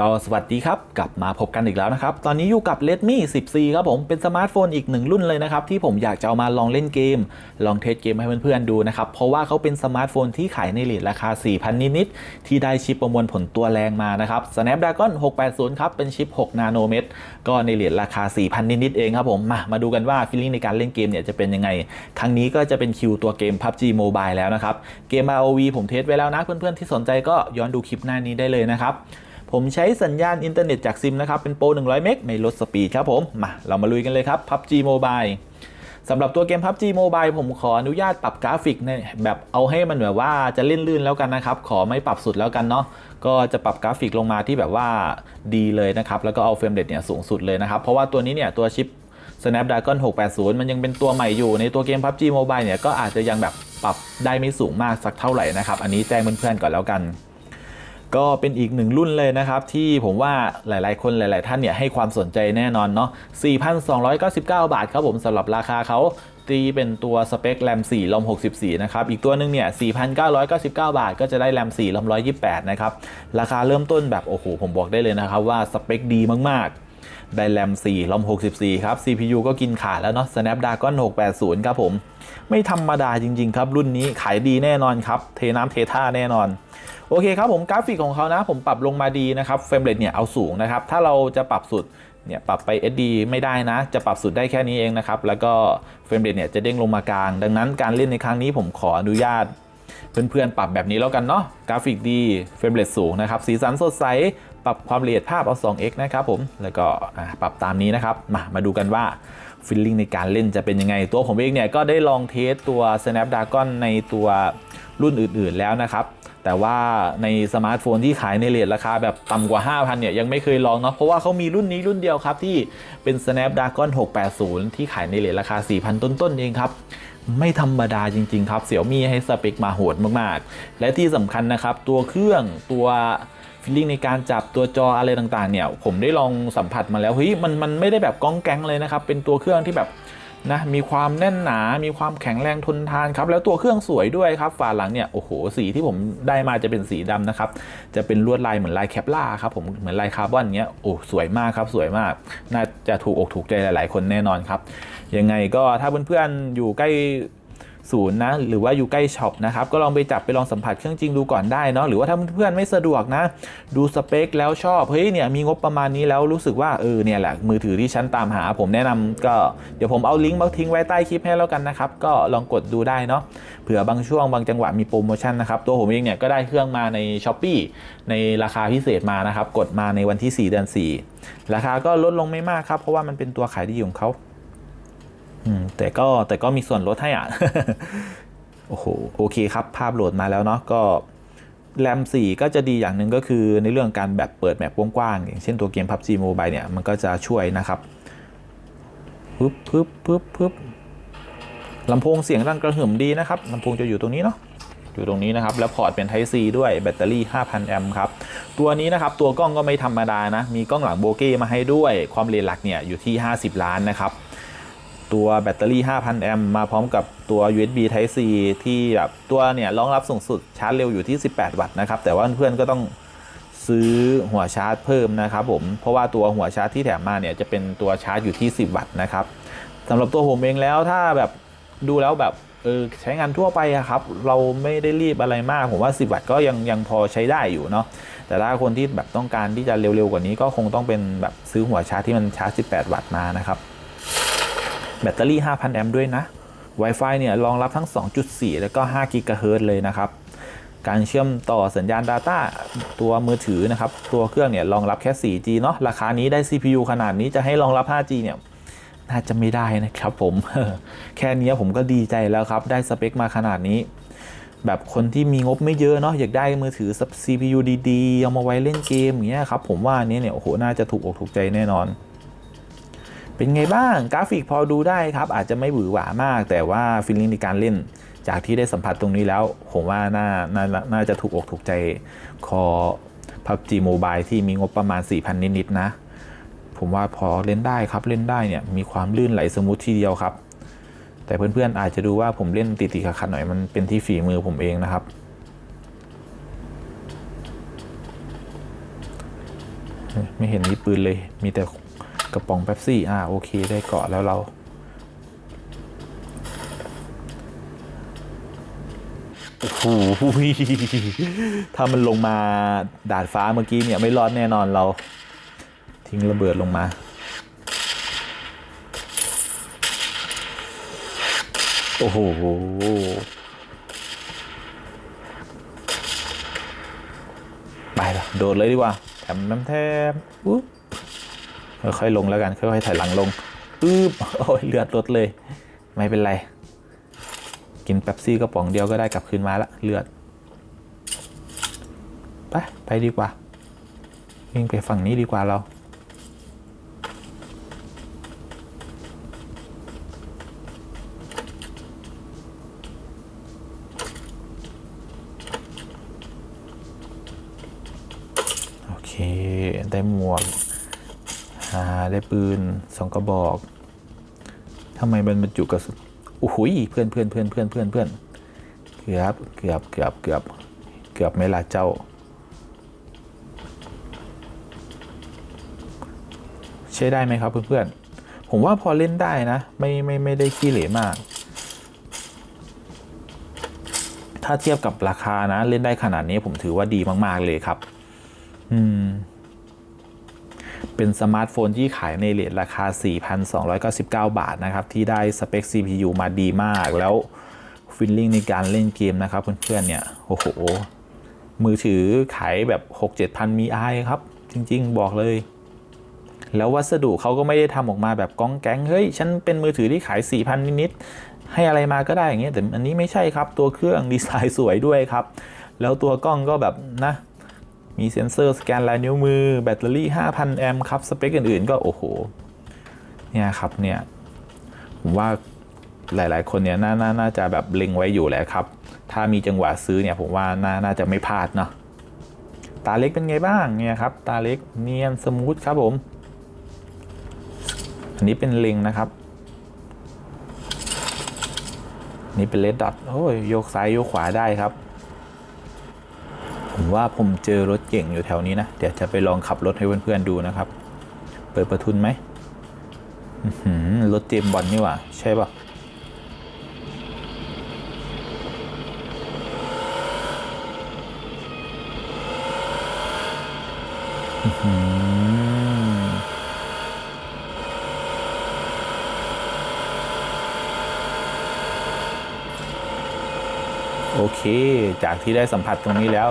ก็สวัสดีครับ กลับมาพบกันอีกแล้วนะครับ ตอนนี้อยู่กับ Redmi 10C ครับผม เป็นสมาร์ทโฟนอีกหนึ่งรุ่นเลยนะครับ ที่ผมอยากจะเอามาลองเล่นเกม ลองเทสเกมให้เพื่อนๆดูนะครับ เพราะว่าเขาเป็นสมาร์ทโฟนที่ขายในเรทราคา 4,000 นิดๆที่ได้ชิปประมวลผลตัวแรงมานะครับ Snapdragon 680 ครับ เป็นชิป 6 นาโนเมตร ก็ในเรทราคา 4,000 นิดๆเองครับผมมามาดูกันว่าฟีลลิ่งในการเล่นเกมเนี่ยจะเป็นยังไงครั้งนี้ก็จะเป็นคิวตัวเกม PUBG Mobile แล้วนะครับเกม ROV ผมเทสไว้แล้วนะเพื่อนๆที่สนใจก็ย้อนดูคลิปหน้านี้ได้เลยนะครับ ผมใช้สัญญาณอินเทอร์เน็ตจากซิมนะครับ เป็นโปร 100 เมกไม่ลดสปีดครับผม มา เรามาลุยกันเลยครับ PUBG Mobile สำหรับตัวเกม PUBG Mobile ผมขออนุญาตปรับกราฟิกในแบบเอาให้มันแบบว่าจะเล่นลื่นแล้วกันนะครับ ขอไม่ปรับสุดแล้วกันเนาะก็จะปรับกราฟิกลงมาที่แบบว่าดีเลยนะครับ แล้วก็เอาเฟรมเรทเนี่ยสูงสุดเลยนะครับ เพราะว่าตัวนี้เนี่ยตัวชิป Snapdragon 680 มันยังเป็นตัวใหม่อยู่ในตัวเกม PUBG Mobile เนี่ยก็อาจจะยังแบบปรับได้ไม่สูงมากสักเท่าไหร่นะครับ อันนี้แจ้งเพื่อนๆก่อนแล้วกัน ก็เป็นอีกหนึ่งรุ่นเลยนะครับ ที่ผมว่าหลายๆ คนหลาย ๆ ท่านเนี่ยให้ความสนใจแน่นอนเนาะ 4,299 บาทครับผมสำหรับราคาเขาตีเป็นตัวสเปคแรม4ลอม64 นะครับ อีกตัวหนึงเนี่ย 4,999 บาท ก็จะได้แรม4ลอม128 นะครับ ราคาเริ่มต้นแบบ โอ้โห ผมบอกได้เลยนะครับว่าสเปคดีมากๆ ได้แรม4ลอม64 ครับ CPU ก็กินขาดแล้วเนาะ Snapdragon 680 ครับผม ไม่ธรรมดาจริง ๆ ครับ รุ่นนี้ขายดีแน่นอนครับ เทน้ำเทท่าแน่นอน โอเคครับผมกราฟิกของเขานะ ผมปรับลงมาดีนะครับเฟรมเรทเนี่ยเอาสูงนะครับ ถ้าเราจะปรับสุดเนี่ยปรับไป SD ไม่ได้นะ จะปรับสุดได้แค่นี้เองนะครับ แล้วก็เฟรมเรทเนี่ยจะเด้งลงมากลาง ดังนั้นการเล่นในครั้งนี้ผมขออนุญาตเพื่อนๆ ปรับแบบนี้แล้วกันเนาะกราฟิกดีเฟรมเรทสูงนะครับ สีสันสดใส ปรับความละเอียดภาพเอา 2x นะครับผม แล้วก็ปรับตามนี้นะครับ มามาดูกันว่าฟิลลิ่งในการเล่นจะเป็นยังไง ตัวผมเองเนี่ยก็ได้ลองเทสตัว Snapdragon ในตัว รุ่นอื่นๆแล้วนะครับแต่ว่าในสมาร์ทโฟนที่ขายในเรทราคาแบบต่ำกว่า 5,000 เนี่ยยังไม่เคยลองเนาะเพราะว่าเขามีรุ่นนี้รุ่นเดียวครับที่เป็น Snapdragon 680 ที่ขายในเรทราคา 4,000 ต้นๆเองครับไม่ธรรมดาจริง ๆ ครับเสี่ยวมี่ให้สเปคมาโหดมากๆ และที่สำคัญนะครับ ตัวเครื่องตัวฟีลลิ่งในการจับตัวจออะไรต่างๆ เนี่ย ผมได้ลองสัมผัสมาแล้วเฮ้ยมันมันไม่ได้แบบก้องแก๊งเลยนะครับ เป็นตัวเครื่องที่แบบ นะมีความแน่นหนา มีความแข็งแรงทนทานครับ แล้วตัวเครื่องสวยด้วยครับ ฝาหลังเนี่ย โอ้โห สีที่ผมได้มาจะเป็นสีดำนะครับ จะเป็นลวดลายเหมือนลายแคปล่าครับ ผมเหมือนลายคาร์บอนเงี้ย โอ้ สวยมากครับ สวยมาก น่าจะถูกอกถูกใจหลาย ๆ คนแน่นอนครับ ยังไงก็ถ้าเพื่อนๆอยู่ใกล้ ศูนย์นะหรือว่าอยู่ใกล้ช็อปนะครับก็ลองไปจับไปลองสัมผัสเครื่องจริงดูก่อนได้เนาะหรือว่าถ้าเพื่อนไม่สะดวกนะ ดูสเปคแล้วชอบเฮ้ยเนี่ยมีงบประมาณนี้แล้วรู้สึกว่าเออเนี่ยแหละมือถือที่ฉันตามหา ผมแนะนำก็เดี๋ยวผมเอาลิงก์มาทิ้งไว้ใต้คลิปให้แล้วกันนะครับก็ลองกดดูได้เนาะเผื่อบางช่วงบางจังหวะมีโปรโมชั่นนะครับตัวผมเองเนี่ยก็ได้เครื่องมาใน s h อ p e e ในราคาพิเศษมานะครับกดมาในวันที่ 4 เดือน 4 ราคาก็ลดลงไม่มากครับเพราะว่ามันเป็นตัวขายดีของเขา แต่ก็แต่ก็มีส่วนลดให้อะ โอ้โห โอเคครับ ภาพโหลดมาแล้วเนาะ ก็แรม4 ก็จะดีอย่างหนึ่งก็คือในเรื่องการแบบเปิดแมปกว้างๆอย่างเช่นตัวเกม PUBG Mobile เนี่ย มันก็จะช่วยนะครับปึ๊บปึ๊บปึ๊บปึ๊บลำโพงเสียงดังกระหึ่มดีนะครับลำโพงจะอยู่ตรงนี้เนาะอยู่ตรงนี้นะครับแล้วพอร์ตเป็น Type C ด้วยแบตเตอรี่ 5,000 แอมป์ครับ ตัวนี้นะครับ ตัวกล้องก็ไม่ธรรมดานะ มีกล้องหลังโบเก้มาให้ด้วยความเร็วหลักเนี่ยอยู่ที่ 50 ล้านนะครับ ตัวแบตเตอรี่ 5,000 แอมป์มาพร้อมกับตัว USB Type C ที่แบบตัวเนี่ยรองรับสูงสุดชาร์จเร็วอยู่ที่ 18 วัตต์นะครับ แต่ว่าเพื่อนๆก็ต้องซื้อหัวชาร์จเพิ่มนะครับผม เพราะว่าตัวหัวชาร์จที่แถมมาเนี่ยจะเป็นตัวชาร์จอยู่ที่ 10 วัตต์นะครับสำหรับตัวผมเองแล้วถ้าแบบดูแล้วแบบเออใช้งานทั่วไปครับ เราไม่ได้รีบอะไรมาก ผมว่า 10 วัตต์ก็ยังยังพอใช้ได้อยู่เนาะแต่ถ้าคนที่แบบต้องการที่จะเร็วๆกว่านี้ก็คงต้องเป็นแบบซื้อหัวชาร์จที่มันชาร์จ 18 วัตต์มานะครับ แบตเตอรี่ 5,000 แอมป์ด้วยนะ Wi-Fi เนี่ยรองรับทั้ง 2.4 แล้วก็5 g h z เลยนะครับ การเชื่อมต่อสัญญาณ Data ตัวมือถือนะครับ ตัวเครื่องเนี่ยรองรับแค่ 4G เนาะ ราคานี้ได้ CPU ขนาดนี้จะให้รองรับ 5G เนี่ยน่าจะไม่ได้นะครับผม แค่นี้ผมก็ดีใจแล้วครับ ได้สเปคมาขนาดนี้ แบบคนที่มีงบไม่เยอะเนาะอยากได้มือถือ CPU ดีๆ เอามาไว้เล่นเกมอย่างเงี้ยครับผมว่าอันนี้เนี่ยโอ้โหน่าจะถูกอกถูกใจแน่นอน เป็นไงบ้างกราฟิกพอดูได้ครับ อาจจะไม่หวือหวามาก แต่ว่าฟีลลิ่งในการเล่น จากที่ได้สัมผัสตรงนี้แล้ว ผมว่าน่านาน่าจะถูกอกถูกใจคอ PUBG Mobile ที่มีงบประมาณ 4,000 นิดๆนะ ผมว่าพอเล่นได้ครับเล่นได้เนี่ยมีความลื่นไหลสมูททีเดียวครับ แต่เพื่อนๆอาจจะดูว่าผมเล่นติดๆขัดๆหน่อยมันเป็นที่ฝีมือผมเองนะครับไม่เห็นมีปืนเลย มีแต่ กระป๋องเป๊ปซี่ อ่า โอเค ได้เกาะแล้วเรา โอ้โหถ้ามันลงมาดาดฟ้าเมื่อกี้เนี่ย ไม่รอดแน่นอนเรา ทิ้งระเบิดลงมาโอ้โห ไปละโดดเลยดีกว่า แถมน้ำแทมอุ๊ ค่อยๆลงแล้วกันค่อยๆถอยหลังลงปึ๊บโอ้ยเลือดลดเลย ไม่เป็นไร กินเป๊ปซี่กระป๋องเดียวก็ได้กลับคืนมาละเลือดไปไปดีกว่า วิ่งไปฝั่งนี้ดีกว่าเราโอเคได้หมวก อ่าได้ปืนสองกระบอกทำไมมันบรรจุกระสุนโอ้โหยเพื่อนเพื่อนเพื่อนเพื่อนเพื่อนเพื่อนเกือบเกือบเกือบเกือบเกือบไม่ละเจ้า ใช้ได้ไหมครับเพื่อนๆผมว่าพอเล่นได้นะ ไม่ไม่ไม่ได้ขี้เหร่มาก ถ้าเทียบกับราคานะ เล่นได้ขนาดนี้ผมถือว่าดีมาก ๆ เลยครับ อืม เป็นสมาร์ทโฟนที่ขายในเรทราคา 4,299 บาทนะครับ ที่ได้สเปค CPU มาดีมาก แล้วฟิลลิ่งในการเล่นเกมนะครับเพื่อนๆเนี่ย โอ้โห มือถือขายแบบ 6-7พันมีไอครับ จริงๆ บอกเลย แล้ววัสดุเขาก็ไม่ได้ทำออกมาแบบก้องแก๊ง เฮ้ย ฉันเป็นมือถือที่ขาย 4,000 นิดๆ ให้อะไรมาก็ได้อย่างเงี้ย แต่อันนี้ไม่ใช่ครับ ตัวเครื่องดีไซน์สวยด้วยครับ แล้วตัวกล้องก็แบบนะ มีเซ็นเซอร์สแกนลายนิ้วมือ แบตเตอรี่ 5,000 แอมป์ครับ สเปคอื่นๆ ก็โอ้โห เนี่ยครับเนี่ย ผมว่าหลายๆ คนเนี่ยนานน่าจะแบบเล็งไว้อยู่แหละครับ ถ้ามีจังหวะซื้อเนี่ยผมว่าน่าน่าจะไม่พลาดเนาะ ตาเล็กเป็นไงบ้างเนี่ยครับ ตาเล็กเนียนสมูทครับผม อันนี้เป็นเล็งนะครับ นี่เป็นเลดดอทโอ้ยโยกซ้ายโยกขวาได้ครับ ผมว่าผมเจอรถเก่งอยู่แถวนี้นะ เดี๋ยวจะไปลองขับรถให้เพื่อนๆดูนะครับ เปิดประทุนไหมรถเจมบอลนี่หว่า ใช่ปะโอเค จากที่ได้สัมผัสตรงนี้แล้ว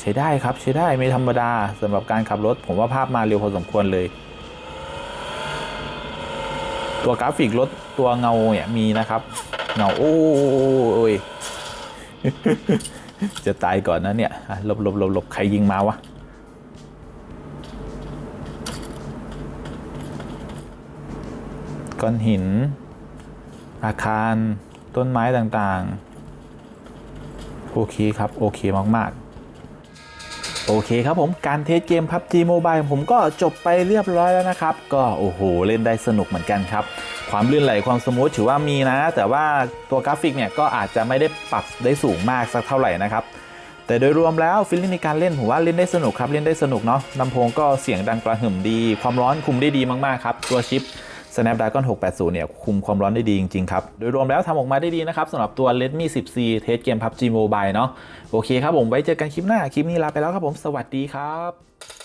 ใช้ได้ครับใช้ได้ไม่ธรรมดาสำหรับการขับรถ ผมว่าภาพมาเร็วพอสมควรเลย ตัวกราฟิกรถตัวเงาเนี่ยมีนะครับ เงาโอ้ยจะตายก่อนนะเนี่ยหลบหลบหลบหลบใครยิงมาวะก้อนหิน อาคาร ต้นไม้ต่างๆ โอเคครับ โอเคมาก ๆ โอเคครับผมการเทสเกม PUBG Mobile ผมก็จบไปเรียบร้อยแล้วนะครับ ก็โอ้โห เล่นได้สนุกเหมือนกันครับ ความลื่นไหลความสมูทถือว่ามีนะ แต่ว่าตัวกราฟิกเนี่ยก็อาจจะไม่ได้ปรับได้สูงมากสักเท่าไหร่นะครับ แต่โดยรวมแล้วฟิลลิ่งในการเล่นผมว่าเล่นได้สนุกครับเล่นได้สนุกเนาะลำโพงก็เสียงดังกระหึ่มดี ความร้อนคุมได้ดีมากๆครับตัวชิป Snapdragon 680 เนี่ยคุมความร้อนได้ดีจริง ๆ ครับ โดยรวมแล้วทำออกมาได้ดีนะครับสำหรับตัว Redmi 10C เทสเกม PUBG Mobile เนาะโอเคครับผมไว้เจอกันคลิปหน้า คลิปนี้ลาไปแล้วครับผมสวัสดีครับ